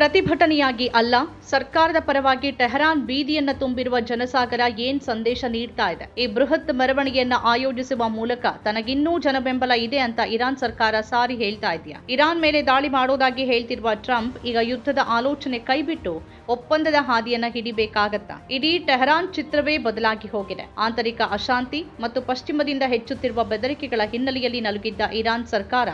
ಪ್ರತಿಭಟನೆಯಾಗಿ ಅಲ್ಲ, ಸರ್ಕಾರದ ಪರವಾಗಿ ಟೆಹರಾನ್ ಬೀದಿಯನ್ನು ತುಂಬಿರುವ ಜನಸಾಗರ ಏನ್ ಸಂದೇಶ ನೀಡ್ತಾ ಇದೆ? ಈ ಬೃಹತ್ ಮೆರವಣಿಗೆಯನ್ನ ಆಯೋಜಿಸುವ ಮೂಲಕ ತನಗಿನ್ನೂ ಜನಬೆಂಬಲ ಇದೆ ಅಂತ ಇರಾನ್ ಸರ್ಕಾರ ಸಾರಿ ಹೇಳ್ತಾ ಇದೆಯಾ? ಇರಾನ್ ಮೇಲೆ ದಾಳಿ ಮಾಡೋದಾಗಿ ಹೇಳ್ತಿರುವ ಟ್ರಂಪ್ ಈಗ ಯುದ್ಧದ ಆಲೋಚನೆ ಕೈಬಿಟ್ಟು ಒಪ್ಪಂದದ ಹಾದಿಯನ್ನ ಹಿಡಿಬೇಕಾಗತ್ತಾ? ಇಡೀ ಟೆಹರಾನ್ ಚಿತ್ರವೇ ಬದಲಾಗಿ ಹೋಗಿದೆ. ಆಂತರಿಕ ಅಶಾಂತಿ ಮತ್ತು ಪಶ್ಚಿಮದಿಂದ ಹೆಚ್ಚುತ್ತಿರುವ ಬೆದರಿಕೆಗಳ ಹಿನ್ನೆಲೆಯಲ್ಲಿ ನಲುಗಿದ್ದ ಇರಾನ್ ಸರ್ಕಾರ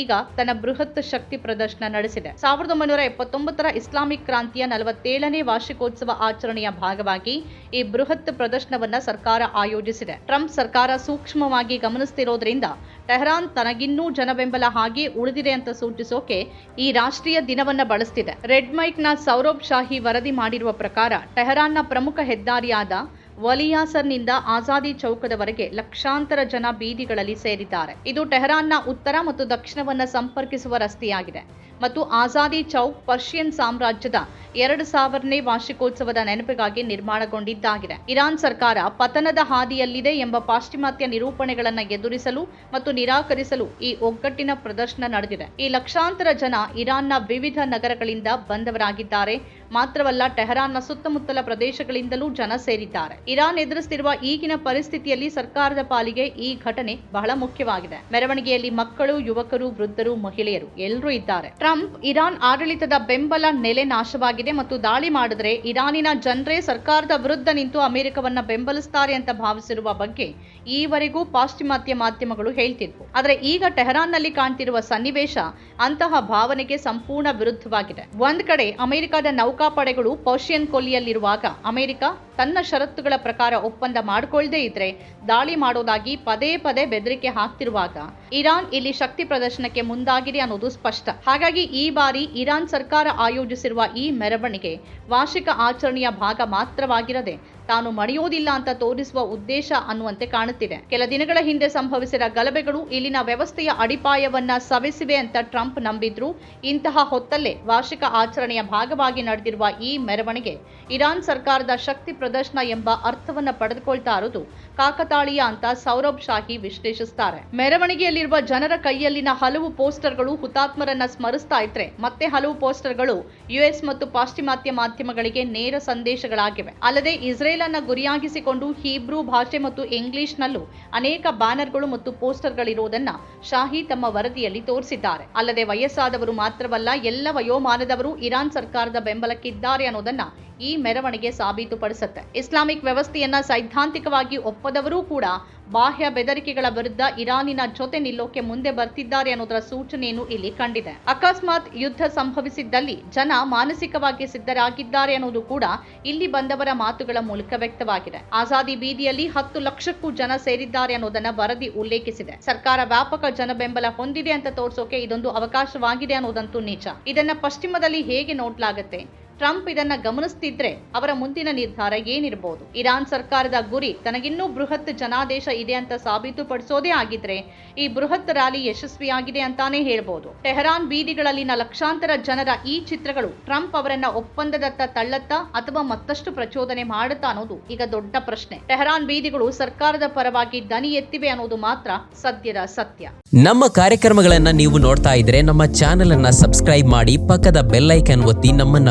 ಈಗ ತನ್ನ ಬೃಹತ್ ಶಕ್ತಿ ಪ್ರದರ್ಶನ ನಡೆಸಿದೆ. ಸಾವಿರದ ಒಂಬೈನೂರ ಎಪ್ಪತ್ತೊಂಬತ್ತರ ಇಸ್ಲಾಮಿಕ್ ಕ್ರಾಂತಿಯ ನಲವತ್ತೇಳನೇ ವಾರ್ಷಿಕೋತ್ಸವ ಆಚರಣೆಯ ಭಾಗವಾಗಿ ಈ ಬೃಹತ್ ಪ್ರದರ್ಶನವನ್ನ ಸರ್ಕಾರ ಆಯೋಜಿಸಿದೆ. ಟ್ರಂಪ್ ಸರ್ಕಾರ ಸೂಕ್ಷ್ಮವಾಗಿ ಗಮನಿಸುತ್ತಿರೋದ್ರಿಂದ ಟೆಹರಾನ್ ತನಗಿನ್ನೂ ಜನಬೆಂಬಲ ಹಾಗೆ ಉಳಿದಿದೆ ಅಂತ ಸೂಚಿಸೋಕೆ ಈ ರಾಷ್ಟ್ರೀಯ ದಿನವನ್ನ ಬಳಸ್ತಿದೆ. ರೆಡ್ ಮೈಕ್ನ ಸೌರಭ್ ಶಾಹಿ ವರದಿ ಮಾಡಿರುವ ಪ್ರಕಾರ ಟೆಹರಾನ್ನ ಪ್ರಮುಖ ಹೆದ್ದಾರಿಯಾದ ವಲಿಯಾಸರ್ನಿಂದ ಆಜಾದಿ ಚೌಕದವರೆಗೆ ಲಕ್ಷಾಂತರ ಜನ ಬೀದಿಗಳಲ್ಲಿ ಸೇರಿದ್ದಾರೆ. ಇದು ಟೆಹರಾನ್ನ ಉತ್ತರ ಮತ್ತು ದಕ್ಷಿಣವನ್ನು ಸಂಪರ್ಕಿಸುವ ರಸ್ತೆಯಾಗಿದೆ ಮತ್ತು ಆಜಾದಿ ಚೌಕ್ ಪರ್ಷಿಯನ್ ಸಾಮ್ರಾಜ್ಯದ ಎರಡು ಸಾವಿರನೇ ವಾರ್ಷಿಕೋತ್ಸವದ ನೆನಪಿಗಾಗಿ ನಿರ್ಮಾಣಗೊಂಡಿದ್ದಾಗಿದೆ. ಇರಾನ್ ಸರ್ಕಾರ ಪತನದ ಹಾದಿಯಲ್ಲಿದೆ ಎಂಬ ಪಾಶ್ಚಿಮಾತ್ಯ ನಿರೂಪಣೆಗಳನ್ನು ಎದುರಿಸಲು ಮತ್ತು ನಿರಾಕರಿಸಲು ಈ ಒಗ್ಗಟ್ಟಿನ ಪ್ರದರ್ಶನ ನಡೆದಿದೆ. ಈ ಲಕ್ಷಾಂತರ ಜನ ಇರಾನ್ನ ವಿವಿಧ ನಗರಗಳಿಂದ ಬಂದವರಾಗಿದ್ದಾರೆ. ಮಾತ್ರವಲ್ಲ, ಟೆಹರಾನ್ನ ಸುತ್ತಮುತ್ತಲ ಪ್ರದೇಶಗಳಿಂದಲೂ ಜನ ಸೇರಿದ್ದಾರೆ. ಇರಾನ್ ಎದುರಿಸುತ್ತಿರುವ ಈಗಿನ ಪರಿಸ್ಥಿತಿಯಲ್ಲಿ ಸರ್ಕಾರದ ಪಾಲಿಗೆ ಈ ಘಟನೆ ಬಹಳ ಮುಖ್ಯವಾಗಿದೆ. ಮೆರವಣಿಗೆಯಲ್ಲಿ ಮಕ್ಕಳು, ಯುವಕರು, ವೃದ್ಧರು, ಮಹಿಳೆಯರು ಎಲ್ಲರೂ ಇದ್ದಾರೆ. ಟ್ರಂಪ್, ಇರಾನ್ ಆಡಳಿತದ ಬೆಂಬಲ ನೆಲೆ ನಾಶವಾಗಿದೆ ಮತ್ತು ದಾಳಿ ಮಾಡಿದ್ರೆ ಇರಾನಿನ ಜನರೇ ಸರ್ಕಾರದ ವಿರುದ್ಧ ನಿಂತು ಅಮೆರಿಕವನ್ನ ಬೆಂಬಲಿಸ್ತಾರೆ ಅಂತ ಭಾವಿಸಿರುವ ಬಗ್ಗೆ ಈವರೆಗೂ ಪಾಶ್ಚಿಮಾತ್ಯ ಮಾಧ್ಯಮಗಳು ಹೇಳ್ತಿದ್ವು. ಆದರೆ ಈಗ ಟೆಹರಾನ್ನಲ್ಲಿ ಕಾಣ್ತಿರುವ ಸನ್ನಿವೇಶ ಅಂತಹ ಭಾವನೆಗೆ ಸಂಪೂರ್ಣ ವಿರುದ್ಧವಾಗಿದೆ. ಒಂದ್ ಕಡೆ ಅಮೆರಿಕದ ನೌಕಾಪಡೆಗಳು ಪರ್ಷಿಯನ್ ಕೊಲ್ಲಿಯಲ್ಲಿರುವಾಗ ಅಮೆರಿಕ ತನ್ನ ಷರತ್ತುಗಳ ಪ್ರಕಾರ ಒಪ್ಪಂದ ಮಾಡಿಕೊಳ್ಳದೇ ಇದ್ರೆ ದಾಳಿ ಮಾಡೋದಾಗಿ ಪದೇ ಪದೇ ಬೆದರಿಕೆ ಹಾಕ್ತಿರುವಾಗ ಇರಾನ್ ಇಲ್ಲಿ ಶಕ್ತಿ ಪ್ರದರ್ಶನಕ್ಕೆ ಮುಂದಾಗಿದೆ ಅನ್ನೋದು ಸ್ಪಷ್ಟ. ಹಾಗಾಗಿ ಈ ಬಾರಿ ಇರಾನ್ ಸರ್ಕಾರ ಆಯೋಜಿಸಿರುವ ಈ ಮೆರವಣಿಗೆ ವಾರ್ಷಿಕ ಆಚರಣೆಯ ಭಾಗ ಮಾತ್ರವಾಗಿರದೆ ತಾನು ಮಣಿಯೋದಿಲ್ಲ ಅಂತ ತೋರಿಸುವ ಉದ್ದೇಶ ಅನ್ನುವಂತೆ ಕಾಣುತ್ತಿದೆ. ಕೆಲ ದಿನಗಳ ಹಿಂದೆ ಸಂಭವಿಸಿದ ಗಲಭೆಗಳು ಇಲ್ಲಿನ ವ್ಯವಸ್ಥೆಯ ಅಡಿಪಾಯವನ್ನ ಸವೆಸಿವೆ ಅಂತ ಟ್ರಂಪ್ ನಂಬಿದ್ರು. ಇಂತಹ ಹೊತ್ತಲ್ಲೇ ವಾರ್ಷಿಕ ಆಚರಣೆಯ ಭಾಗವಾಗಿ ನಡೆದಿರುವ ಈ ಮೆರವಣಿಗೆ ಇರಾನ್ ಸರ್ಕಾರದ ಶಕ್ತಿ ಪ್ರದರ್ಶನ ಎಂಬ ಅರ್ಥವನ್ನ ಪಡೆದುಕೊಳ್ತಾ ಇರುವುದು ಕಾಕತಾಳೀಯ ಅಂತ ಸೌರಭ್ ಶಾಹಿ ವಿಶ್ಲೇಷಿಸುತ್ತಾರೆ ಮೆರವಣಿಗೆಯಲ್ಲಿರುವ ಜನರ ಕೈಯಲ್ಲಿನ ಹಲವು ಪೋಸ್ಟರ್ಗಳು ಹುತಾತ್ಮರನ್ನ ಸ್ಮರಿಸ್ತಾ ಇದ್ರೆ ಮತ್ತೆ ಹಲವು ಪೋಸ್ಟರ್ಗಳು ಯುಎಸ್ ಮತ್ತು ಪಾಶ್ಚಿಮಾತ್ಯ ಮಾಧ್ಯಮಗಳಿಗೆ ನೇರ ಸಂದೇಶಗಳಾಗಿವೆ. ಅಲ್ಲದೆ ಇಸ್ರೇಲ್ ಅನ್ನ ಗುರಿಯಾಗಿಸಿಕೊಂಡು ಹೀಬ್ರೂ ಭಾಷೆ ಮತ್ತು ಇಂಗ್ಲಿಷ್ನಲ್ಲೂ ಅನೇಕ ಬ್ಯಾನರ್ಗಳು ಮತ್ತು ಪೋಸ್ಟರ್ಗಳಿರುವುದನ್ನು ಶಾಹಿ ತಮ್ಮ ವರದಿಯಲ್ಲಿ ತೋರಿಸಿದ್ದಾರೆ. ಅಲ್ಲದೆ ವಯಸ್ಸಾದವರು ಮಾತ್ರವಲ್ಲ, ಎಲ್ಲ ವಯೋಮಾನದವರು ಇರಾನ್ ಸರ್ಕಾರದ ಬೆಂಬಲಕ್ಕಿದ್ದಾರೆ ಅನ್ನೋದನ್ನ ಈ ಮೆರವಣಿಗೆ ಸಾಬೀತುಪಡಿಸುತ್ತೆ. ಇಸ್ಲಾಮಿಕ್ ವ್ಯವಸ್ಥೆಯನ್ನ ಸೈದ್ಧಾಂತಿಕವಾಗಿ ಒಪ್ಪದವರೂ ಕೂಡ ಬಾಹ್ಯ ಬೆದರಿಕೆಗಳ ವಿರುದ್ಧ ಇರಾನಿನ ಜೊತೆ ನಿಲ್ಲೋಕೆ ಮುಂದೆ ಬರ್ತಿದ್ದಾರೆ ಅನ್ನೋದರ ಸೂಚನೆಯನ್ನು ಇಲ್ಲಿ ಕಂಡಿದೆ. ಅಕಸ್ಮಾತ್ ಯುದ್ಧ ಸಂಭವಿಸಿದ್ದಲ್ಲಿ ಜನ ಮಾನಸಿಕವಾಗಿ ಸಿದ್ಧರಾಗಿದ್ದಾರೆ ಅನ್ನೋದು ಕೂಡ ಇಲ್ಲಿ ಬಂದವರ ಮಾತುಗಳ ಮೂಲಕ ವ್ಯಕ್ತವಾಗಿದೆ. ಆಜಾದಿ ಬೀದಿಯಲ್ಲಿ ಹತ್ತು ಲಕ್ಷಕ್ಕೂ ಜನ ಸೇರಿದ್ದಾರೆ ಅನ್ನೋದನ್ನ ವರದಿ ಉಲ್ಲೇಖಿಸಿದೆ. ಸರ್ಕಾರ ವ್ಯಾಪಕ ಜನ ಬೆಂಬಲ ಹೊಂದಿದೆ ಅಂತ ತೋರಿಸೋಕೆ ಇದೊಂದು ಅವಕಾಶವಾಗಿದೆ ಅನ್ನೋದಂತೂ ನಿಜ. ಇದನ್ನ ಪಶ್ಚಿಮದಲ್ಲಿ ಹೇಗೆ ನೋಡ್ಲಾಗತ್ತೆ? ಟ್ರಂಪ್ ಇದನ್ನ ಗಮನಿಸ್ತಿದ್ರೆ ಅವರ ಮುಂದಿನ ನಿರ್ಧಾರ ಏನಿರಬಹುದು ಇರಾನ್ ಸರ್ಕಾರದ ಗುರಿ ತನಗಿನ್ನೂ ಬೃಹತ್ ಜನಾದೇಶ ಇದೆ ಅಂತ ಸಾಬೀತುಪಡಿಸೋದೇ ಆಗಿದ್ರೆ ಈ ಬೃಹತ್ ರ್ಯಾಲಿ ಯಶಸ್ವಿಯಾಗಿದೆ ಅಂತಾನೆ ಹೇಳ್ಬೋದು. ಟೆಹರಾನ್ ಬೀದಿಗಳಲ್ಲಿನ ಲಕ್ಷಾಂತರ ಜನರ ಈ ಚಿತ್ರಗಳು ಟ್ರಂಪ್ ಅವರನ್ನ ಒಪ್ಪಂದದತ್ತ ತಳ್ಳತ್ತಾ ಅಥವಾ ಮತ್ತಷ್ಟು ಪ್ರಚೋದನೆ ಮಾಡುತ್ತಾ ಅನ್ನೋದು ಈಗ ದೊಡ್ಡ ಪ್ರಶ್ನೆ. ಟೆಹರಾನ್ ಬೀದಿಗಳು ಸರ್ಕಾರದ ಪರವಾಗಿ ದನಿ ಎತ್ತಿವೆ ಅನ್ನೋದು ಮಾತ್ರ ಸದ್ಯದ ಸತ್ಯ. ನಮ್ಮ ಕಾರ್ಯಕ್ರಮಗಳನ್ನ ನೀವು ನೋಡ್ತಾ ಇದ್ರೆ ನಮ್ಮ ಚಾನೆಲ್ ಅನ್ನ ಸಬ್ಸ್ಕ್ರೈಬ್ ಮಾಡಿ ಪಕ್ಕದ ಬೆಲ್ ಐಕನ್ ಒತ್ತಿ ನಮ್ಮನ್ನ